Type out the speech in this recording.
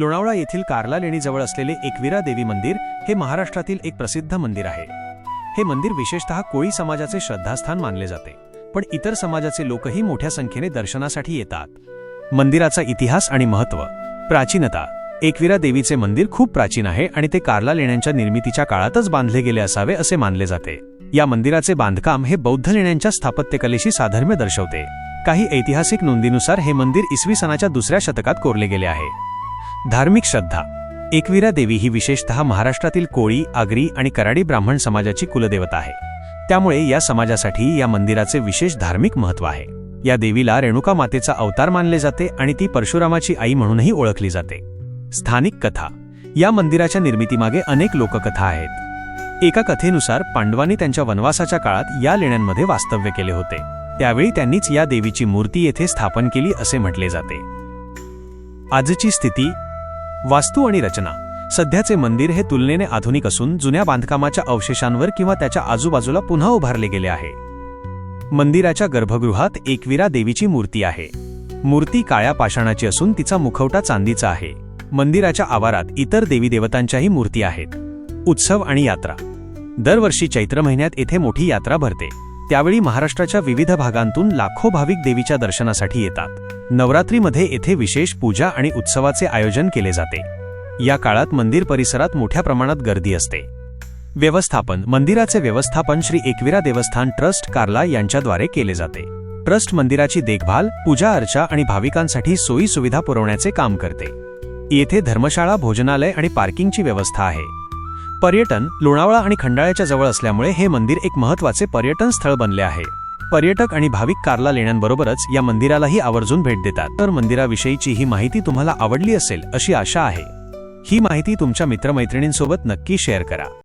लोणावळा येथील कार्ला लेणीजवळ असलेले एकविरा देवी मंदिर हे महाराष्ट्रातील एक प्रसिद्ध मंदिर आहे. हे मंदिर विशेषतः कोळी समाजाचे श्रद्धास्थान मानले जाते पण इतर समाजाचे लोकही मोठ्या संख्येने दर्शनासाठी येतात. मंदिराचा इतिहास आणि महत्त्व प्राचीनता एकविरा देवीचे मंदिर खूप प्राचीन आहे आणि ते कार्ला लेण्यांच्या निर्मितीच्या काळातच बांधले गेले असावे असे मानले जाते. या मंदिराचे बांधकाम हे बौद्ध लेण्यांच्या स्थापत्यकलेशी साधर्म्य दर्शवते. काही ऐतिहासिक नोंदीनुसार हे मंदिर इसवी सनाच्या दुसऱ्या शतकात कोरले गेले आहे. धार्मिक श्रद्धा. एकविरा देवी ही विशेषतः महाराष्ट्रातील कोळी आगरी आणि कराडी ब्राह्मण समाजाची कुलदेवता आहे. त्यामुळे या समाजासाठी या मंदिराचे विशेष धार्मिक महत्त्व आहे. या देवीला रेणुका मातेचा अवतार मानले जाते आणि ती परशुरामाची आई म्हणूनही ओळखली जाते. स्थानिक कथा. या मंदिराच्या निर्मितीमागे अनेक लोककथा आहेत. एका कथेनुसार पांडवांनी त्यांच्या वनवासाच्या काळात या लेण्यांमध्ये वास्तव्य केले होते. त्यावेळी त्यांनीच या देवीची मूर्ती येथे स्थापन केली असे म्हटले जाते. आजची स्थिती वास्तू आणि रचना. सध्याचे मंदिर हे तुलनेने आधुनिक असून जुन्या बांधकामाच्या अवशेषांवर किंवा त्याच्या आजूबाजूला पुन्हा उभारले गेले आहे. मंदिराच्या गर्भगृहात एकविरा देवीची मूर्ती आहे. मूर्ती काळ्या पाषाणाची असून तिचा मुखवटा चांदीचा आहे. मंदिराच्या आवारात इतर देवी देवतांच्याही मूर्ती आहेत. उत्सव आणि यात्रा. दरवर्षी चैत्र महिन्यात येथे मोठी यात्रा भरते. त्यावेळी महाराष्ट्राच्या विविध भागांतून लाखो भाविक देवीच्या दर्शनासाठी येतात. नवरात्रीमध्ये येथे विशेष पूजा आणि उत्सवाचे आयोजन केले जाते. या काळात मंदिर परिसरात मोठ्या प्रमाणात गर्दी असते. व्यवस्थापन मंदिराचे व्यवस्थापन श्री एकविरा देवस्थान ट्रस्ट कार्ला यांच्याद्वारे केले जाते. ट्रस्ट मंदिराची देखभाल पूजा अर्चा आणि भाविकांसाठी सोयी सुविधा पुरवण्याचे काम करते. येथे धर्मशाळा भोजनालय आणि पार्किंगची व्यवस्था आहे. पर्यटन लोणावळा आणि खंडाळ्याच्या जवळ असल्यामुळे हे मंदिर एक महत्त्वाचे पर्यटन स्थळ बनले आहे. पर्यटक आणि भाविक कारला लेण्यांबरोबरच या मंदिरालाही आवर्जून भेट देतात. तर मंदिराविषयीची ही माहिती तुम्हाला आवडली असेल अशी आशा आहे. ही माहिती तुमच्या मित्रमैत्रिणींसोबत नक्की शेअर करा.